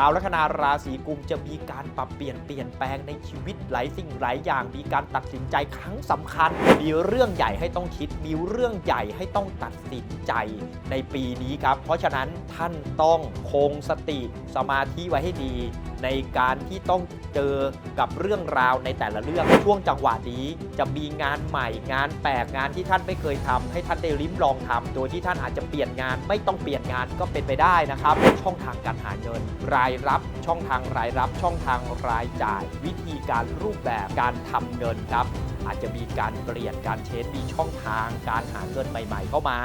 ชาวลัคนาราศีกุมจะมีการปรับเปลี่ยนเปลี่ยนแปลงในชีวิตหลายสิ่งหลายอย่าง มีการตัดสินใจครั้งสำคัญ มีเรื่องใหญ่ให้ต้องคิด มีเรื่องใหญ่ให้ต้องตัดสินใจในปีนี้ครับ เพราะฉะนั้นท่านต้องคงสติสมาธิไว้ให้ดีในการที่ต้องเจอกับเรื่องราวในแต่ละเรื่องช่วงจังหวะนี้จะมีงานใหม่งานแปลกงานที่ท่านไม่เคยทำให้ท่านได้ลิ้มลองทำโดยที่ท่านอาจจะเปลี่ยนงานไม่ต้องเปลี่ยนงานก็เป็นไปได้นะครับ ช่องทางการหาเงิน รายรับช่องทางรายรับ ช่องทางรายจ่าย วิธีการรูปแบบการทำเงินครับอาจจะมีการเปลี่ยนการเชนมีช่องทางการหาเงินใหม่ ๆ เข้ามา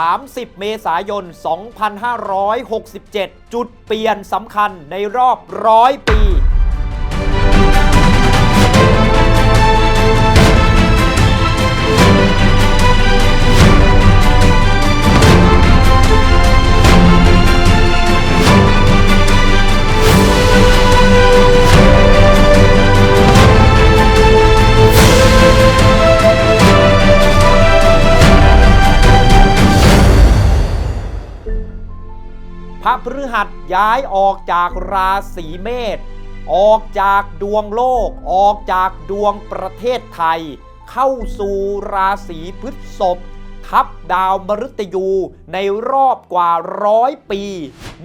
30 เมษายน 2567 จุดเปลี่ยนสำคัญในรอบร้อยปี พระพฤหัสย้ายออกจากราศีเมษออกจากดวงโลก ออกจากดวงประเทศไทย เข้าสู่ราศีพฤษภทับดาวมฤตยูในรอบกว่าร้อยปี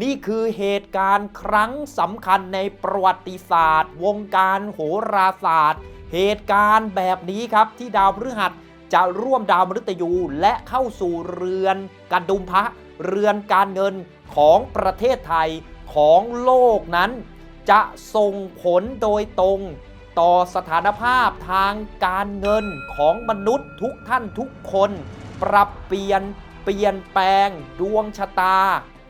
นี่คือเหตุการณ์ครั้งสำคัญในประวัติศาสตร์ วงการโหราศาสตร์ เหตุการณ์แบบนี้ครับที่ดาวพฤหัสจะร่วมดาวมฤตยูและเข้าสู่เรือนกันดุมพระ เรือนการเงินของประเทศไทยของโลกนั้น จะส่งผลโดยตรงต่อสถานภาพทางการเงินของมนุษย์ทุกท่านทุกคน ปรับเปลี่ยนเปลี่ยนแปลงดวงชะตา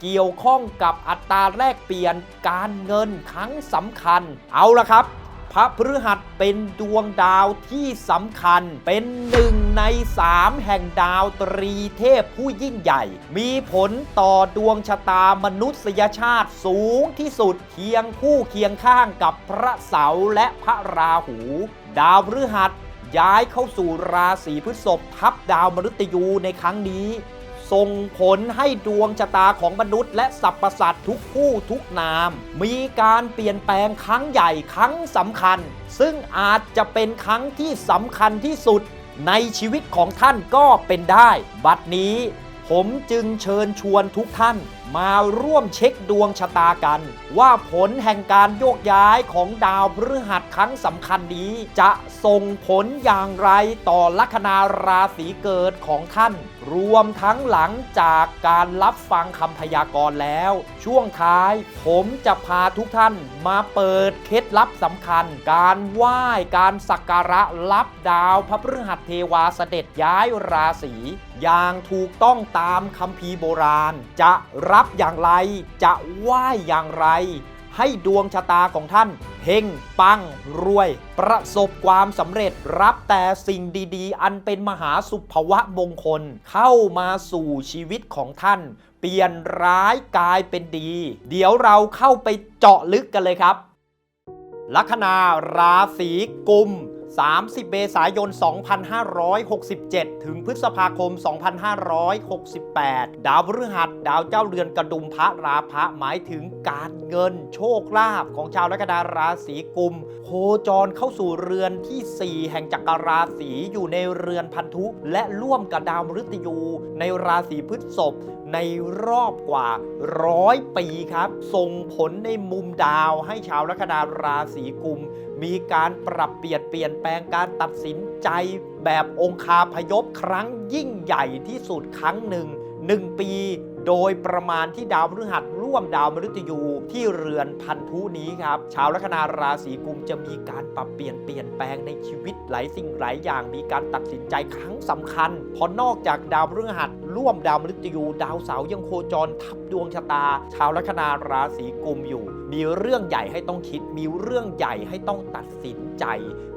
เกี่ยวข้องกับอัตราแลกเปลี่ยนการเงินครั้งสำคัญ เอาละครับ ระพฤหัสเป็นดวงดาวที่สำคัญ เป็นหนึ่งในสามแห่งดาวตรีเทพผู้ยิ่งใหญ่ มีผลต่อดวงชะตามนุษยชาติสูงที่สุดเคียงคู่เคียงข้างกับพระเสาร์และพระราหู ดาวพฤหัสย้ายเข้าสู่ราศีพฤษภทับดาวมฤตยูในครั้งนี้ ส่งผลให้ดวงชะตาของมนุษย์ และสรรพสัตว์ทุกผู้ทุกนาม มีการเปลี่ยนแปลงครั้งใหญ่ครั้งสำคัญ ซึ่งอาจจะเป็นครั้งที่สำคัญที่สุดในชีวิตของท่านก็เป็นได้ บัดนี้ผมจึงเชิญชวนทุกท่าน มาร่วมเช็คดวงชะตากัน ว่าผลแห่งการโยกย้ายของดาวพฤหัสครั้งสำคัญนี้ จะส่งผลอย่างไรต่อลัคนาราศีเกิดของท่าน รวมทั้งหลังจากการรับฟังคำพยากรณ์แล้ว ช่วงท้ายผมจะพาทุกท่านมาเปิดเคล็ดลับสำคัญ การไหว้การสักการะรับดาวพระพฤหัสเทวาเสด็จย้ายราศีอย่างถูกต้องตามคัมภีร์โบราณจะรับับอย่างไร จะไหว้อย่างไร ให้ดวงชะตาของท่านเฮงปังรวย ประสบความสำเร็จรับแต่สิ่งดีๆ อันเป็นมหาสุภวะมงคล เข้ามาสู่ชีวิตของท่าน เปลี่ยนร้ายกลายเป็นดี เดี๋ยวเราเข้าไปเจาะลึกกันเลยครับ ลัคนาราศีกุม 30 เมษายน 2567 ถึงพฤษภาคม 2568 ดาวพฤหัส ดาวเจ้าเรือนกระดุมพระราพะหมายถึงการเงินโชคลาภของชาวลัคนาราศีกุม โคจรเข้าสู่เรือนที่ 4 แห่งจักรราศีอยู่ในเรือนพันธุ และร่วมกับดาวมฤตยูในราศีพฤษภในรอบกว่าร้อยปีครับ ส่งผลในมุมดาวให้ชาวลัคนาราศีกุม มีการปรับเปลี่ยนเปลี่ยนแปลงการตัดสินใจแบบองคาพยพครั้งยิ่งใหญ่ที่สุดครั้งหนึ่ง 1 ปีโดยประมาณที่ดาวพฤหัส ร่วมดาวมฤตยูที่เรือนพันธุนี้ครับชาวลัคนาราศีกุมจะมีการปรับเปลี่ยนเปลี่ยนแปลงในชีวิตหลายสิ่งหลายอย่างมีการตัดสินใจครั้งสำคัญเพราะนอกจากดาวพฤหัสร่วมดาวมฤตยู ดาวเสาร์ยังโคจรทับดวงชะตา ชาวลัคนาราศีกุมอยู่ มีเรื่องใหญ่ให้ต้องคิด มีเรื่องใหญ่ให้ต้องตัดสินใจ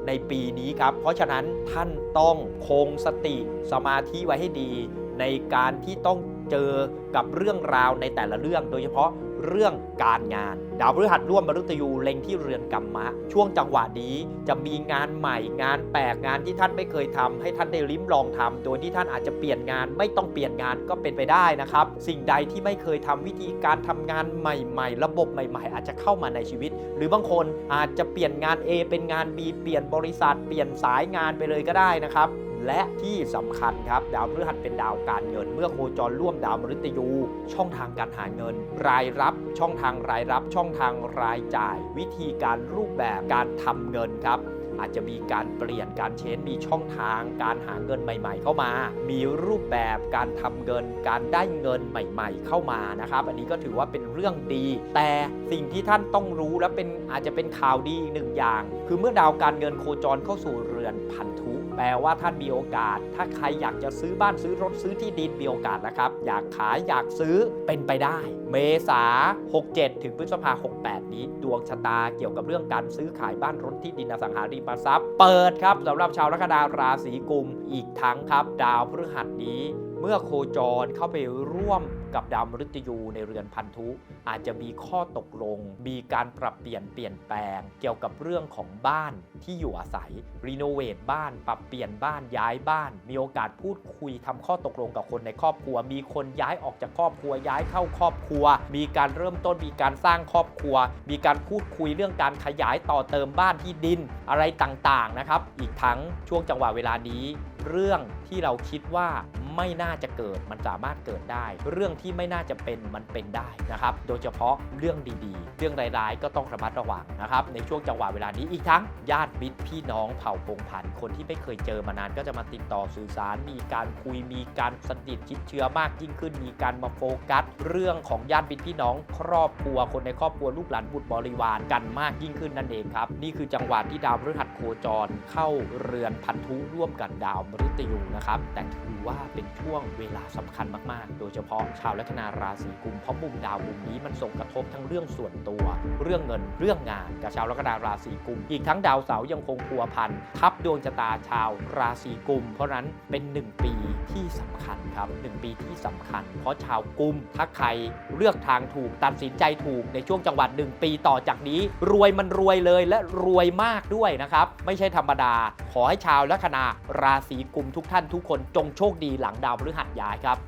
ในปีนี้ครับ เพราะฉะนั้นท่านต้องคงสติสมาธิไว้ให้ดี ในการที่ต้อง เจอกับเรื่องราวในแต่ละเรื่อง โดยเฉพาะเรื่องการงาน ดาวพฤหัสร่วมมฤตยูเล็งที่เรือนกรรมะ ช่วงจังหวะนี้จะมีงานใหม่งานแปลกงานที่ท่านไม่เคยทำให้ท่านได้ลิ้มลองทำโดยที่ท่านอาจจะเปลี่ยนงานไม่ต้องเปลี่ยนงานก็เป็นไปได้นะครับ สิ่งใดที่ไม่เคยทำวิธีการทำงานใหม่ ๆ ระบบใหม่ ๆ อาจจะเข้ามาในชีวิต หรือบางคนอาจจะเปลี่ยนงาน A เป็นงาน B เปลี่ยนบริษัท เปลี่ยนสายงานไปเลยก็ได้นะครับ และที่สำคัญครับ ดาวพฤหัสเป็นดาวการเงิน เมื่อโคจรร่วมดาวมฤตยู ช่องทางการหาเงิน รายรับช่องทางรายรับ ช่องทางรายจ่าย วิธีการรูปแบบการทำเงินครับอาจจะมีการเปลี่ยนการเชนมีช่องทาง การหาเงินใหม่ ๆ เข้ามา มีรูปแบบการทำเงิน การได้เงินใหม่ ๆ เข้ามานะครับ อันนี้ก็ถือว่าเป็นเรื่องดี แต่สิ่งที่ท่านต้องรู้และเป็นอาจจะเป็นข่าวดีหนึ่งอย่าง คือเมื่อดาวการเงินโคจรเข้าสู่เรือนพันธุ ลว่าท่านมีโอกาส ถ้าใครอยากจะซื้อบ้านซื้อรถซื้อที่ดินมีโอกาสนะครับ อยากขายอยากซื้อเป็นไปได้ เมษา 67 ถึงพฤษภา 68 นี้ดวงชะตาเกี่ยวกับเรื่องการซื้อขายบ้านรถที่ดินอสังหาริมทรัพย์ เปิดครับสำหรับชาวลัคนาราศีกุมอีกทั้งครับ ดาวพฤหัสนี้ เมื่อโคจรเข้าไปร่วมกับดาวมฤตยูในเรือนพันธุ อาจจะมีข้อตกลง มีการปรับเปลี่ยนเปลี่ยนแปลง เกี่ยวกับเรื่องของบ้านที่อยู่อาศัย รีโนเวทบ้าน ปรับเปลี่ยนบ้านย้ายบ้าน มีโอกาสพูดคุยทำข้อตกลงกับคนในครอบครัว มีคนย้ายออกจากครอบครัวย้ายเข้าครอบครัว มีการเริ่มต้นมีการสร้างครอบครัว มีการพูดคุยเรื่องการขยายต่อเติมบ้านที่ดินอะไรต่างๆนะครับ อีกทั้งช่วงจังหวะเวลานี้ เรื่องที่เราคิดว่า ไม่น่าจะเกิดมันสามารถเกิดได้ เรื่องที่ไม่น่าจะเป็นมันเป็นได้นะครับโดยเฉพาะเรื่องดีๆ เรื่องร้ายๆ ก็ต้องระมัดระวังนะครับในช่วงจังหวะเวลานี้อีกทั้งญาติมิตรพี่น้องเผ่าพงศ์พันธุ์คนที่ไม่เคยเจอมานานก็จะมาติดต่อสื่อสาร มีการคุยมีการสนิทชิดเชื้อมากยิ่งขึ้น มีการมาโฟกัส เรื่องของญาติมิตรพี่น้อง ครอบครัวคนในครอบครัวลูกหลานบุตรบริวารกันมากยิ่งขึ้นนั่นเองครับนี่คือจังหวะที่ดาวพฤหัสโคจรเข้าเรือนพันธุร่วมกับดาวมฤตยูนะครับแต่ถือว่าเป็นช่วงเวลาสำคัญมาก ๆ โดยเฉพาะชาวลัคนาราศีกุมเพราะมุมดาวมุมนี้มันส่งกระทบทั้งเรื่องส่วนตัว เรื่องเงินเรื่องงานกับชาวลัคนาราศีกุม อีกทั้งดาวเสาร์ยังคงพัวพันทับดวงชะตาชาวราศีกุม เพราะนั้นเป็น 1 ปีที่สำคัญครับ 1 ปีที่สำคัญ เพราะชาวกุมถ้าใครเลือกทางถูกตัดสินใจถูกในช่วงจังหวัด 1 ปีต่อจากนี้ รวยมันรวยเลยและรวยมากด้วยนะครับ ไม่ใช่ธรรมดา ขอให้ชาวลัคนาราศีกุมทุกท่านทุกคนจงโชคดีหลังดาวพฤหัสย้ายครับ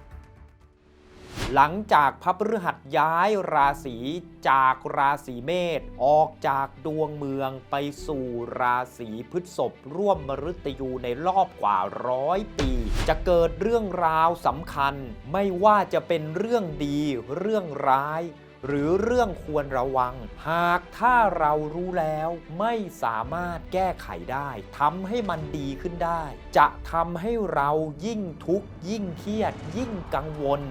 หลังจากพระพฤหัสย้ายราศีจากราศีเมษออกจากดวงเมืองไปสู่ราศีพฤษภร่วมมฤตยูในรอบกว่าร้อยปี จะเกิดเรื่องราวสำคัญ ไม่ว่าจะเป็นเรื่องดีเรื่องร้าย หรือเรื่องควรระวัง หากถ้าเรารู้แล้วไม่สามารถแก้ไขได้ทำให้มันดีขึ้นได้ จะทำให้เรายิ่งทุกข์ยิ่งเครียด ยิ่งกังวล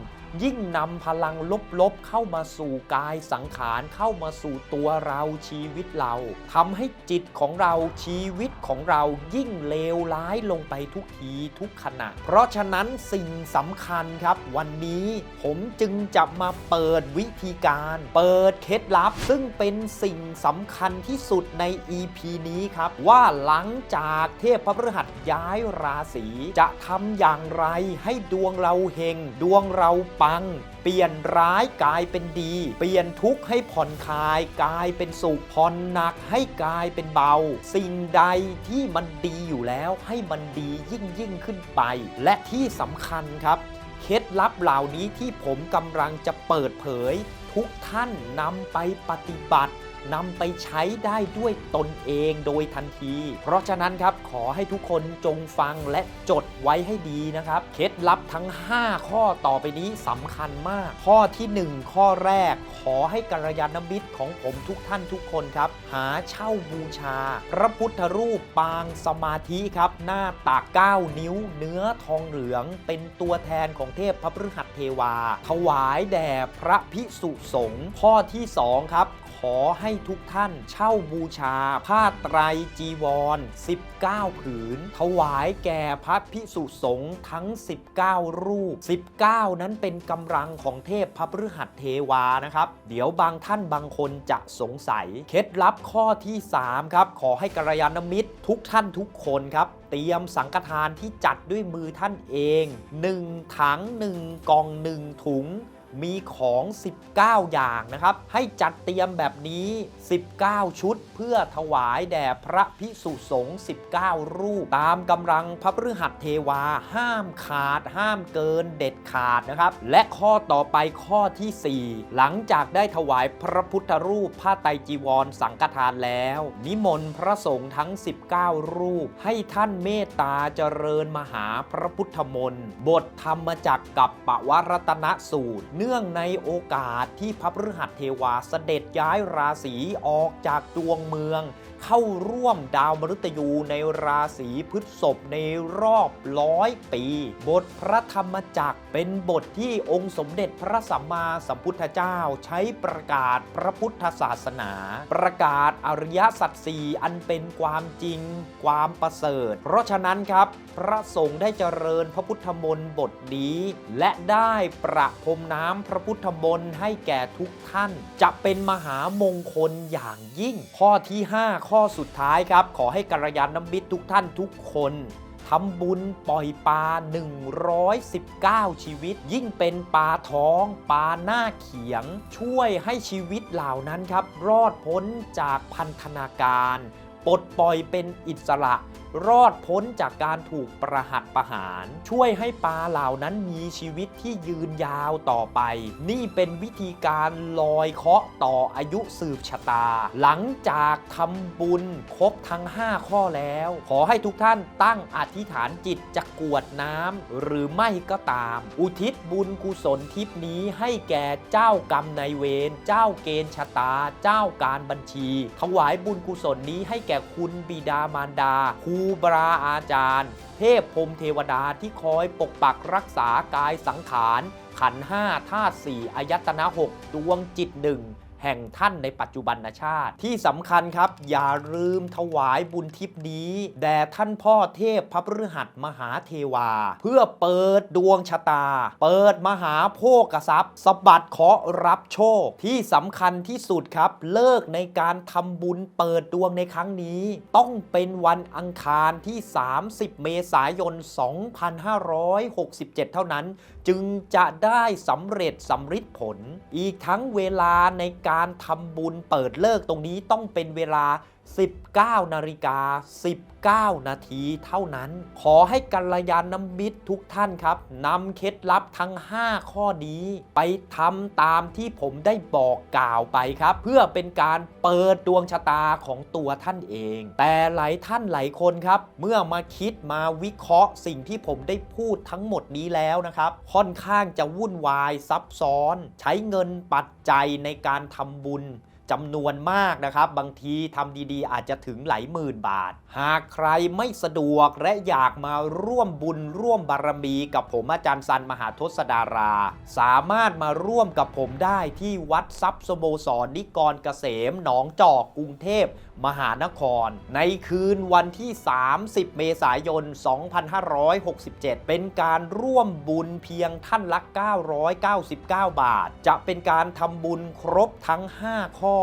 ยิ่งนำพลังลบๆเข้ามาสู่กายสังขารเข้ามาสู่ตัวเราชีวิตเราทำให้จิตของเราชีวิตของเรายิ่งเลวร้ายลงไปทุกทีทุกขณะ เพราะฉะนั้นสิ่งสำคัญครับ วันนี้ผมจึงจะมาเปิดวิธีการ เปิดเคล็ดลับ ซึ่งเป็นสิ่งสำคัญที่สุดใน EP นี้ครับ ว่าหลังจากเทพพระพฤหัสย้ายราศีจะทำอย่างไรให้ดวงเราเฮงดวงเราปัง เปลี่ยนร้ายกลายเป็นดี เปลี่ยนทุกข์ให้ผ่อนคลาย กลายเป็นสุขผ่อนหนักให้กลายเป็นเบา สิ่งใดที่มันดีอยู่แล้วให้มันดียิ่งยิ่งขึ้นไป และที่สำคัญครับเคล็ดลับเหล่านี้ที่ผมกำลังจะเปิดเผย ทุกท่านนำไปปฏิบัติ นำไปใช้ได้ด้วยตนเองโดยทันที เพราะฉะนั้นครับขอให้ทุกคนจงฟังและจดไว้ให้ดีนะครับ เคล็ดลับทั้ง 5 ข้อต่อไปนี้สำคัญมาก ข้อที่ 1 ข้อแรก ขอให้กัลยาณมิตรของผมทุกท่านทุกคนครับ หาเช่าบูชา พระพุทธรูปปางสมาธิครับ หน้าตัก 9 นิ้ว เนื้อทองเหลือง เป็นตัวแทนของเทพพระพฤหัสเทวา ถวายแด่พระพิสุสงฆ์ข้อที่ 2 ครับ ขอให้ทุกท่านเช่าบูชาผ้าไตรจีวร 19 ผืน ถวายแก่พระพิสุสงฆ์ทั้ง 19 รูป 19 นั้นเป็นกำลังของเทพพระพฤหัสเทวานะครับ เดี๋ยวบางท่านบางคนจะสงสัย เคล็ดลับข้อที่ 3 ครับ ขอให้กัลยาณมิตร ทุกท่านทุกคนครับเตรียมสังฆทานที่จัดด้วยมือท่านเอง 1 ถัง 1 กล่อง 1 ถุง มีของ 19 อย่างนะครับ ให้จัดเตรียมแบบนี้ 19 ชุด เพื่อถวายแด่พระพิสุสงฆ์ 19 รูป ตามกำลังพระพฤหัสเทวา ห้ามขาด ห้ามเกินเด็ดขาดนะครับ และข้อต่อไปข้อทีสี่4 หลังจากได้ถวายพระพุทธรูปผ้าไตรจีวรสังฆทานแล้ว นิมนต์พระสงฆ์ทั้ง 19 รูป ให้ท่านเมตตาเจริญมหาพระพุทธมนต์ บทธรรมจักกับปวรัตนสูตรเนื่องในโอกาสที่พระพฤหัสเทวาเสด็จย้ายราศีออกจากดวงเมือง เข้าร่วมดาวมฤตยูในราศีพฤษภในรอบร้อยปี บทพระธรรมจักรเป็นบทที่องค์สมเด็จพระสัมมาสัมพุทธเจ้าใช้ประกาศพระพุทธศาสนา ประกาศอริยสัจสี่อันเป็นความจริง ความประเสริฐ เพราะฉะนั้นครับ พระสงฆ์ได้เจริญพระพุทธมนต์บทนี้ และได้ประพรมน้ำพระพุทธมนต์ให้แก่ทุกท่าน จะเป็นมหามงคลอย่างยิ่ง ข้อที่ 5ข้อสุดท้ายครับ ขอให้กัลยาณมิตรทุกท่านทุกคนทำบุญปล่อยปลา 119 ชีวิต ยิ่งเป็นปลาท้อง ปลาหน้าเขียง ช่วยให้ชีวิตเหล่านั้นครับ รอดพ้นจากพันธนาการ ปลดปล่อยเป็นอิสระ รอดพ้นจากการถูกประหัตประหาร ช่วยให้ปลาเหล่านั้นมีชีวิตที่ยืนยาวต่อไป นี่เป็นวิธีการลอยเคาะต่ออายุสืบชะตา หลังจากทำบุญครบทั้ง 5 ข้อแล้ว ขอให้ทุกท่านตั้งอธิษฐานจิตจะกวดน้ำหรือไม่ก็ตาม อุทิศบุญกุศลทิพนี้ให้แก่เจ้ากรรมนายเวรเจ้าเกณฑ์ชะตา เจ้าการบัญชี ถวายบุญกุศลนี้ให้แก่คุณบิดามารดาครูบาอาจารย์ เทพพรมเทวดาที่คอยปกปักรักษากายสังขาร ขันห้าธาตุสี่อายตนะหกดวงจิตหนึ่ง แห่งท่านในปัจจุบันชาติ ที่สำคัญครับ อย่าลืมถวายบุญทิพนี้ แด่ท่านพ่อเทพพระพฤหัสมหาเทวา เพื่อเปิดดวงชะตา เปิดมหาโภกทรัพย์สบัดเคราะห์รับโชค ที่สำคัญที่สุดครับ เลิกในการทำบุญเปิดดวงในครั้งนี้ ต้องเป็นวันอังคารที่ 30 เมษายน 2567 เท่านั้น จึงจะได้สำเร็จสำริดผล อีกทั้งเวลาในการทำบุญเปิดเลิกตรงนี้ต้องเป็นเวลา19 นาฬิกา 19 นาทีเท่านั้น ขอให้กัลยาณมิตรทุกท่านครับนำเคล็ดลับทั้ง 5 ข้อนี้ไปทำตามที่ผมได้บอกกล่าวไปครับ เพื่อเป็นการเปิดดวงชะตาของตัวท่านเอง แต่หลายท่านหลายคนครับ เมื่อมาคิดมาวิเคราะห์สิ่งที่ผมได้พูดทั้งหมดนี้แล้วนะครับ ค่อนข้างจะวุ่นวายซับซ้อน ใช้เงินปัจจัยในการทำบุญ จำนวนมากนะครับ บางทีทำดีๆ อาจจะถึงหลายหมื่นบาท หากใครไม่สะดวกและอยากมาร่วมบุญร่วมบารมีกับผมอาจารย์สันมหาทศดารา สามารถมาร่วมกับผมได้ที่วัดทรัพย์สโมสรนิกรเกษมหนองจอกกรุงเทพ มหานคร ในคืนวันที่ 30 เมษายน 2567 เป็นการร่วมบุญเพียงท่านละ 999 บาท จะเป็นการทำบุญครบทั้ง 5 ข้อ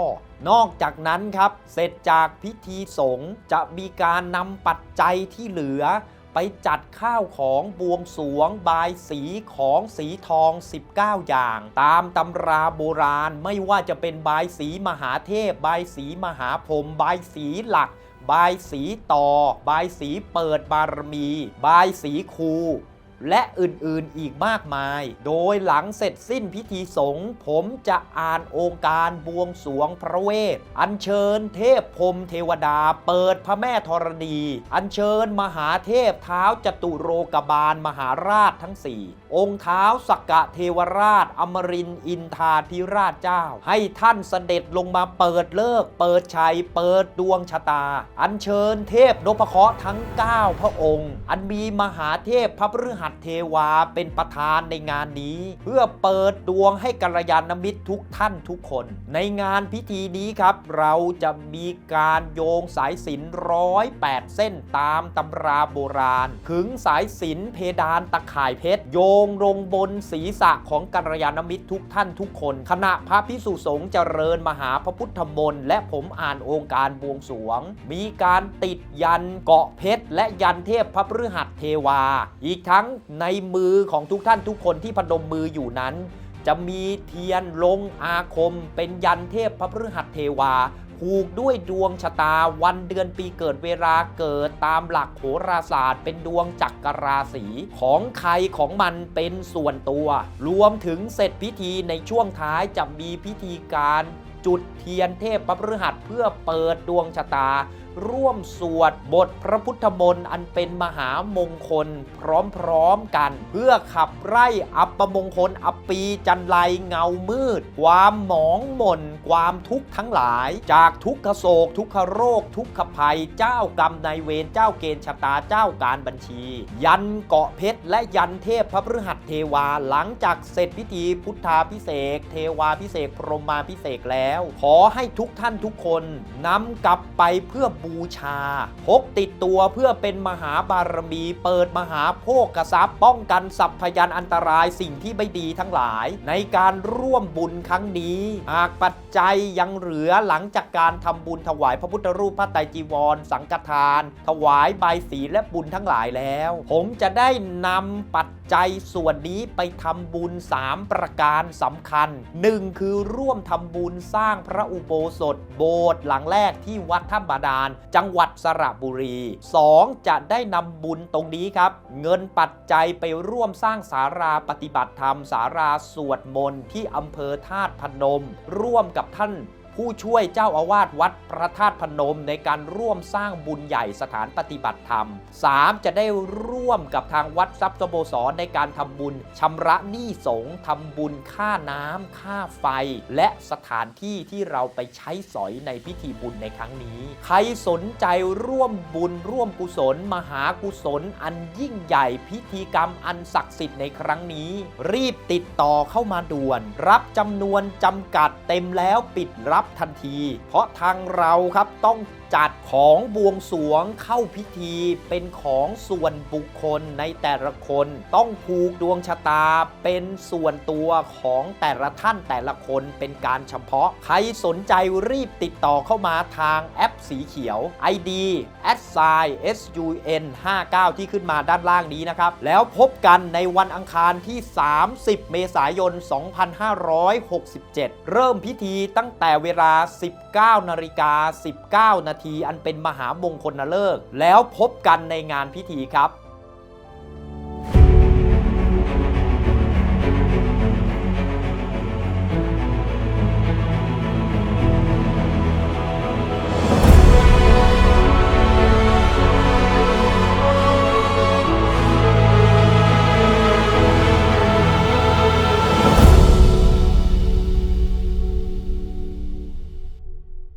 นอกจากนั้นครับ เสร็จจากพิธีสงฆ์จะมีการนำปัจจัยที่เหลือ ไปจัดข้าวของบวงสวงบายสีของสีทอง 19 อย่าง ตามตำราโบราณไม่ว่าจะเป็นบายสีมหาเทพ บายสีมหาพรมบายสีหลัก บายสีต่อ บายสีเปิดบารมี บายสีครู และอื่นๆอีกมากมาย โดยหลังเสร็จสิ้นพิธีสงฆ์ผมจะอ่านองค์การบวงสวงพระเวท อัญเชิญเทพพรมเทวดาเปิดพระแม่ธรณี อัญเชิญมหาเทพเท้าจตุโรกบาลมหาราชทั้งสี่องค์เท้าสักกะเทวราช อมรินอินทาธิราชเจ้า ให้ท่านเสด็จลงมาเปิดเลิก เปิดชัย เปิดดวงชะตา อัญเชิญเทพนพเคราะห์ทั้ง 9 พระองค์ อันมีมหาเทพพระพฤหัเทวาเป็นประธานในงานนี้ เพื่อเปิดดวงให้กัลยาณมิตรทุกท่านทุกคน ในงานพิธีนี้ครับ เราจะมีการโยงสายสิญร้อยแปดเส้นตามตำราโบราณ ขึงสายสิญเพดานตะข่ายเพชร โยงลงบนศีรษะของกัลยาณมิตรทุกท่านทุกคนขณะพระพิสุสงฆ์เจริญมหาพระพุทธมนต์และผมอ่านองค์การบวงสรวง มีการติดยันเกาะเพชรและยันเทพพระพฤหัสเทวา อีกทั้งในมือของทุกท่านทุกคนที่พนมมืออยู่นั้น จะมีเทียนลงอาคม เป็นยันเทพพระพฤหัสเทวาผูกด้วยดวงชะตาวันเดือนปีเกิดเวลาเกิดตามหลักโหราศาสตร์ เป็นดวงจักรราศีของใครของมันเป็นส่วนตัว รวมถึงเสร็จพิธีในช่วงท้ายจะมีพิธีการจุดเทียนเทพพระพฤหัสเพื่อเปิดดวงชะตา ร่วมสวดบทพระพุทธมนต์อันเป็นมหามงคล พร้อมๆกัน เพื่อขับไล่อัปมงคล อัปปีจันไรเงามืด ความหมองหม่น ความทุกข์ทั้งหลาย จากทุกขโศก ทุกขโรค ทุกขภัย เจ้ากรรมนายเวรเจ้าเกณฑ์ชะตาเจ้าการบัญชี ยันเกาะเพชรและยันเทพพระพฤหัสเทวาหลังจากเสร็จพิธีพุทธาพิเศษเทวาพิเศษพรหมาพิเศษแล้ว ขอให้ทุกท่านทุกคนนำกลับไปเพื่อบูชา พกติดตัวเพื่อเป็นมหาบารมี เปิดมหาโภคทรัพย์ ป้องกันสัพพยันอันตรายสิ่งที่ไม่ดีทั้งหลาย ในการร่วมบุญครั้งนี้ หากปัจจัยยังเหลือหลังจากการทำบุญถวายพระพุทธรูปพระไตรจีวร สังฆทาน ถวายใบายสีและบุญทั้งหลายแล้ว ผมจะได้นำปัจ จัยส่วนนี้ไปทำบุญ 3 ประการสำคัญ 1 คือร่วมทำบุญสร้างพระอุโบสถ โบสถ์หลังแรกที่วัดถ้ำบาดาล จังหวัดสระบุรี 2. จะได้นำบุญตรงนี้ครับ เงินปัจจัยไปร่วมสร้างสาราปฏิบัติธรรมสาราสวดมนต์ที่อำเภอธาตุพนม ร่วมกับท่าน ผู้ช่วยเจ้าอาวาสวัดพระธาตุพนมในการร่วมสร้างบุญใหญ่สถานปฏิบัติธรรม 3. จะได้ร่วมกับทางวัดทรัพย์สโบสรในการทำบุญชำระหนี้สงฆ์ทำบุญค่าน้ำค่าไฟ และสถานที่ที่เราไปใช้สอยในพิธีบุญในครั้งนี้ ใครสนใจร่วมบุญร่วมกุศล มหากุศล อันยิ่งใหญ่พิธีกรรมอันศักดิ์สิทธิ์ในครั้งนี้ รีบติดต่อเข้ามาด่วน รับจำนวนจำกัดเต็มแล้วปิดรับทันที เพราะทางเราครับต้อง จัดของบวงสวงเข้าพิธีเป็นของส่วนบุคคลในแต่ละคน ต้องผูกดวงชะตาเป็นส่วนตัวของแต่ละท่านแต่ละคนเป็นการเฉพาะ ใครสนใจรีบติดต่อเข้ามาทางแอปสีเขียว ID s i s u n 59ที่ขึ้นมาด้านล่างนี้นะครับ แล้วพบกันในวันอังคารที่ 30 เมษายน 2567 เริ่มพิธีตั้งแต่เวลา 19นาฬิกา19นาทีอันเป็นมหามงคละเลิก แล้วพบกันในงานพิธีครับ